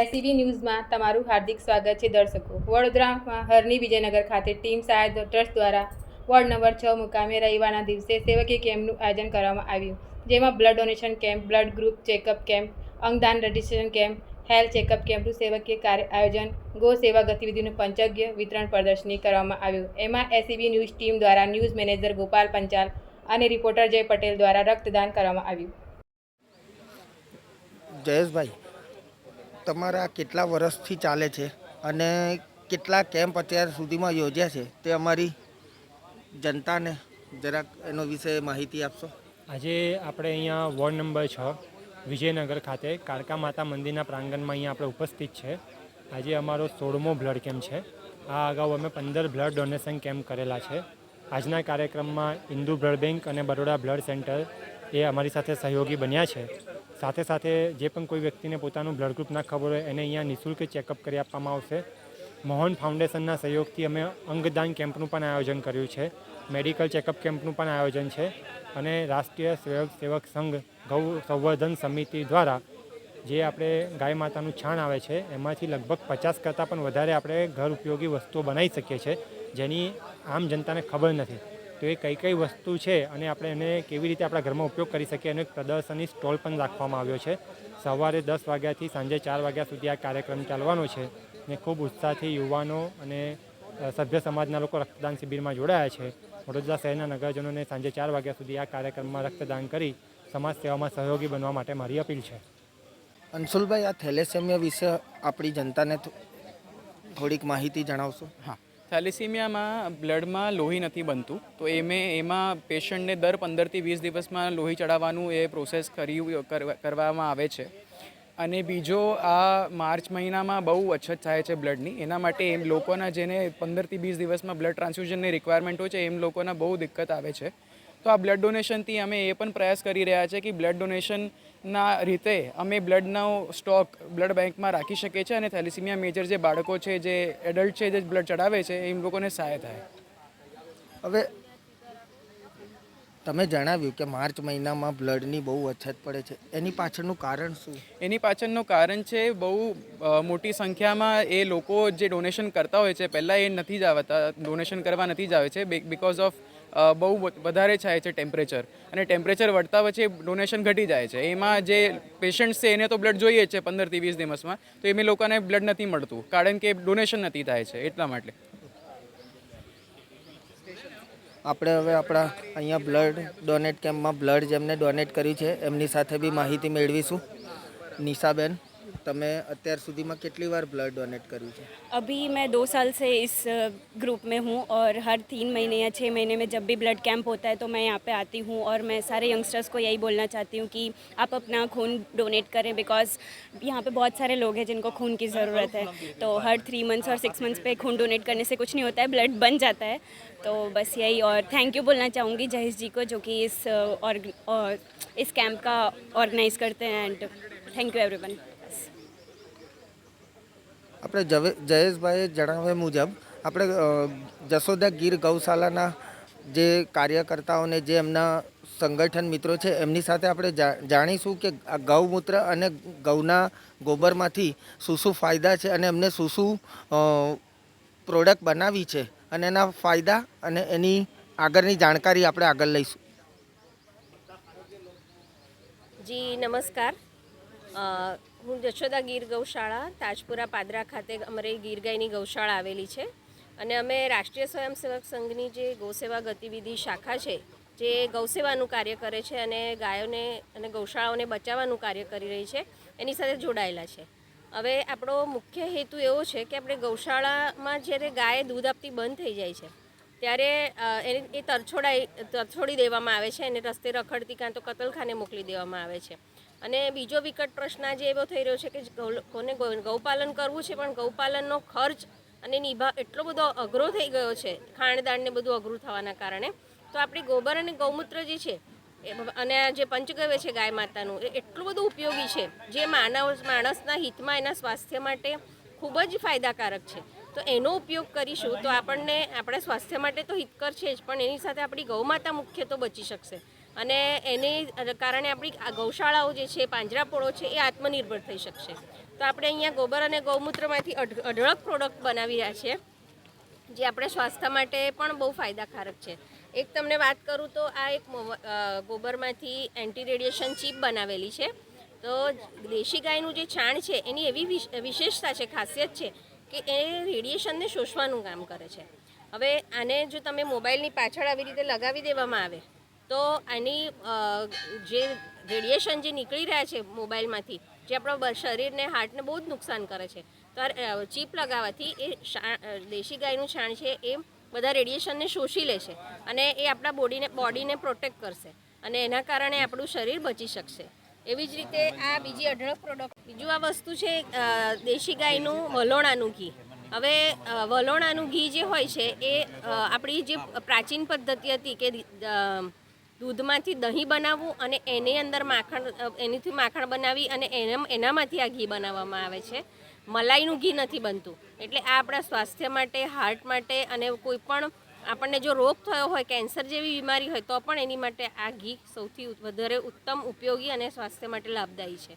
ACB ન્યૂઝમાં તમારું હાર્દિક સ્વાગત છે દર્શકો. વડોદરામાં હરની વિજયનગર ખાતે ટીમ સાયદ ટ્રસ્ટ દ્વારા વોર્ડ નંબર છ મુકામે રવિવારના દિવસે સેવકીય કેમ્પનું આયોજન કરવામાં આવ્યું, જેમાં blood donation camp, blood group checkup camp, અંગદાન રજીસ્ટ્રેશન કેમ્પ, હેલ્થ ચેકઅપ કેમ્પનું સેવકીય કાર્ય આયોજન, ગો સેવા ગતિવિધિનું પંચજ્ઞ વિતરણ પ્રદર્શની કરવામાં આવ્યું. એમાં એસીબી ન્યૂઝ ટીમ દ્વારા ન્યૂઝ મેનેજર ગોપાલ પંચાલ અને રિપોર્ટર જય પટેલ દ્વારા રક્તદાન કરવામાં આવ્યું. જયેશભાઈ તમારા કેટલા વર્ષથી ચાલે છે અને કેટલા કેમ્પ અત્યાર સુધીમાં યોજ્યા છે તે અમારી જનતાને જરાક એનો વિશે માહિતી આપશો? આજે આપણે અહીંયા વોર્ડ નંબર છ, વિજયનગર ખાતે કાળકા માતા મંદિરના પ્રાંગણમાં અહીંયા આપણે ઉપસ્થિત છે. આજે અમારો સોળમો બ્લડ કેમ્પ છે. આ અગાઉ અમે પંદર બ્લડ ડોનેશન કેમ્પ કરેલા છે. આજના કાર્યક્રમમાં હિન્દુ બ્લડ બેંક અને બરોડા બ્લડ સેન્ટર એ અમારી સાથે સહયોગી બન્યા છે. સાથે સાથે જે પણ કોઈ વ્યક્તિને પોતાનું બ્લડ ગ્રુપ ના ખબર હોય, એને અહીંયા નિઃશુલ્ક ચેકઅપ કરી આપવામાં આવશે. મોહન ફાઉન્ડેશનના સહયોગથી અમે અંગદાન કેમ્પનું પણ આયોજન કર્યું છે. મેડિકલ ચેકઅપ કેમ્પનું પણ આયોજન છે. અને રાષ્ટ્રીય સેવક સેવક સંઘ ગૌ સંવર્ધન સમિતિ દ્વારા જે આપણે ગાય માતાનું છાણ આવે છે, એમાંથી લગભગ પચાસ કરતાં પણ વધારે આપણે ઘર ઉપયોગી વસ્તુઓ બનાવી શકીએ છીએ, જેની આમ જનતાને ખબર નથી. તો એ કઈ કઈ વસ્તુ છે અને આપણે એને કેવી રીતે આપણા ઘરમાં ઉપયોગ કરી શકીએ અને પ્રદર્શનની સ્ટોલ પણ રાખવામાં આવ્યો છે. સવારે દસ વાગ્યાથી સાંજે ચાર વાગ્યા સુધી આ કાર્યક્રમ ચાલવાનો છે ને ખૂબ ઉત્સાહથી યુવાનો અને સભ્ય સમાજના લોકો રક્તદાન શિબિરમાં જોડાયા છે. વડોદરા શહેરના નગરજનોને સાંજે ચાર વાગ્યા સુધી આ કાર્યક્રમમાં રક્તદાન કરી સમાજ સેવામાં સહયોગી બનવા માટે મારી અપીલ છે. અંશુલભાઈ આ થેલેસેમિયા વિશે આપણી જનતાને થોડીક માહિતી જણાવશો? હા. થેલેસીમિયામાં બ્લડમાં લોહી નથી બનતું. તો એમે એમાં પેશન્ટને દર પંદરથી વીસ દિવસમાં લોહી ચડાવવાનું એ પ્રોસેસ કરી, કરવામાં આવે છે. અને બીજો આ માર્ચ મહિનામાં બહુ અછત થાય છે બ્લડની. એના માટે એમ લોકોના જેને પંદરથી વીસ દિવસમાં બ્લડ ટ્રાન્સફ્યુઝનની રિક્વાયરમેન્ટ હોય છે, એમ લોકોના બહુ દિક્કત આવે છે. તો આ બ્લડ ડોનેશનથી અમે એ પણ પ્રયાસ કરી રહ્યા છે કે બ્લડ ડોનેશનના રીતે અમે બ્લડનો સ્ટોક બ્લડ બેંકમાં રાખી શકીએ છીએ અને થેલિસીમિયા મેજર જે બાળકો છે જે એડલ્ટ છે જે બ્લડ ચડાવે છે એમ લોકોને સહાય થાય. હવે તમે જણાવ્યું કે માર્ચ મહિનામાં બ્લડની બહુ અછત પડે છે. એની પાછળનું કારણ શું? એની પાછળનું કારણ છે બહુ મોટી સંખ્યામાં એ લોકો જે ડોનેશન કરતા હોય છે પહેલાં એ નથી જ આવતા ડોનેશન કરવા નથી જ આવે છે બિકોઝ ઓફ બહુ વધારે થાય છે ટેમ્પરેચર અને ટેમ્પરેચર વધતા પછી ડોનેશન ઘટી જાય છે. એમાં જે પેશન્ટ છે એને તો બ્લડ જોઈએ જ છે પંદરથી વીસ દિવસમાં. તો એમ લોકોને બ્લડ નથી મળતું. કારણ કે ડોનેશન નથી થાય છે એટલા માટે. આપણે હવે આપણા અહીંયા બ્લડ ડોનેટ કેમ્પમાં બ્લડ જેમને ડોનેટ કર્યું છે, એમની સાથે બી માહિતી મેળવીશું. નિશાબેન. તમે અત્યાર સુધીમાં કેટલી વાર બ્લડ ડોનેટ કર્યું છે अभी मैं दो साल से इस ग्रुप में हूँ और हर तीन महीने या छः महीने में जब भी ब्लड कैंप होता है तो मैं यहाँ पे आती हूँ और मैं सारे यंगस्टर्स को यही बोलना चाहती हूँ कि आप अपना खून डोनेट करें बिकॉज यहाँ पे बहुत सारे लोग हैं जिनको खून की ज़रूरत है तो हर थ्री मंथ्स और सिक्स मंथ्स पे खून डोनेट करने से कुछ नहीं होता है ब्लड बन जाता है तो बस यही और थैंक यू बोलना चाहूँगी जहेश जी को जो कि इस और, और इस कैंप का ऑर्गेनाइज करते हैं एंड थैंक यू एवरीवन આપણે જવે, જયેશભાઈએ જણાવ્યા મુજબ, આપણે જસોદા ગીર ગૌશાલાના જે કાર્યકર્તાઓને, જે એમના સંગઠન મિત્રો છે, એમની સાથે આપણે જાણીશું કે આ ગૌમૂત્ર અને ગૌના ગોબરમાંથી શું શું ફાયદા છે અને એમને શું શું પ્રોડક્ટ બનાવી છે અને એના ફાયદા અને એની આગળની જાણકારી આપણે આગળ લઈશું. જી, નમસ્કાર. હું જશોદા ગીર ગૌશાળા, તાજપુરા પાદરા ખાતે અમારી ગીર ગાયની ગૌશાળા આવેલી છે. અને અમે રાષ્ટ્રીય સ્વયંસેવક સંઘની જે ગૌસેવા ગતિવિધિ શાખા છે, જે ગૌસેવાનું કાર્ય કરે છે અને ગાયોને અને ગૌશાળાઓને બચાવવાનું કાર્ય કરી રહી છે, એની સાથે જોડાયેલા છે. હવે આપણો મુખ્ય હેતુ એવો છે કે આપણે ગૌશાળામાં જ્યારે ગાય દૂધ આપતી બંધ થઈ જાય છે, ત્યારે એને, એ તરછોડાઈ, તરછોડી દેવામાં આવે છે, એને રસ્તે રખડતી કાં તો કતલખાને મોકલી દેવામાં આવે છે. અને બીજો વિકટ પ્રશ્ન આજે એવો થઈ રહ્યો છે કે કોને ગૌપાલન કરવું છે, પણ ગૌપાલનનો ખર્ચ અને નિભાવ એટલો બધો અઘરો થઈ ગયો છે ખાણદાણને બધું અઘરું થવાના કારણે. તો આપણી ગોબર અને ગૌમૂત્ર જે છે અને જે પંચગવ્ય છે ગાય માતાનું, એ એટલું બધું ઉપયોગી છે, જે માનવ માણસના હિતમાં એના સ્વાસ્થ્ય માટે ખૂબ જ ફાયદાકારક છે. તો એનો ઉપયોગ કરીશું તો આપણને આપણા સ્વાસ્થ્ય માટે તો હિતકર છે જ, પણ એની સાથે આપણી ગૌમાતા મુખ્ય તો બચી શકશે. અને એને કારણે આપણી ગૌશાળાઓ જે છે પાંજરાપોળો છે, એ આત્મનિર્ભર થઈ શકશે. તો આપણે અહીંયા ગોબર અને ગૌમૂત્રમાંથી અઢ- અઢળક પ્રોડક્ટ બનાવી રહ્યા છે, જે આપણે સ્વાસ્થ્ય માટે પણ બહુ ફાયદાકારક છે. એક તમને વાત કરું તો આ એક ગોબરમાંથી એન્ટી રેડિયેશન ચીપ બનાવેલી છે. તો દેશી ગાયનું જે છાણ છે, એની એવી વિશ- વિશેષતા છે, ખાસિયત છે, કે એ રેડિયેશનને શોષવાનું કામ કરે છે. હવે આને જો તમે મોબાઈલની પાછળ આવી રીતે લગાવી દેવામાં આવે તો આની જે રેડિયેશન જે નીકળી રહ્યા છે મોબાઈલમાંથી, જે આપણા શરીરને હાર્ટને બહુ જ નુકસાન કરે છે. તો ચીપ લગાવવાથી એ દેશી ગાયનું છાણ છે એ બધા રેડિયેશનને શોષી લે છે અને એ આપણા બોડીને બોડીને પ્રોટેક્ટ કરશે અને એના કારણે આપણું શરીર બચી શકશે. એવી જ રીતે આ બીજી અઢળક પ્રોડક્ટ બીજું આ વસ્તુ છે દેશી ગાયનું વલોણાનું ઘી. હવે વલોણાનું ઘી જે હોય છે એ આપણી જે પ્રાચીન પદ્ધતિ હતી કે દૂધમાંથી દહીં બનાવવું અને એની અંદર માખણ એનીથી માખણ બનાવી અને એના એનામાંથી આ ઘી બનાવવામાં આવે છે. મલાઈનું ઘી નથી બનતું. એટલે આ આપણા સ્વાસ્થ્ય માટે હાર્ટ માટે અને કોઈ પણ આપણને જો રોગ થયો હોય કેન્સર જેવી બીમારી હોય, તો પણ એની માટે આ ઘી સૌથી વધારે ઉત્તમ, ઉપયોગી અને સ્વાસ્થ્ય માટે લાભદાયી છે.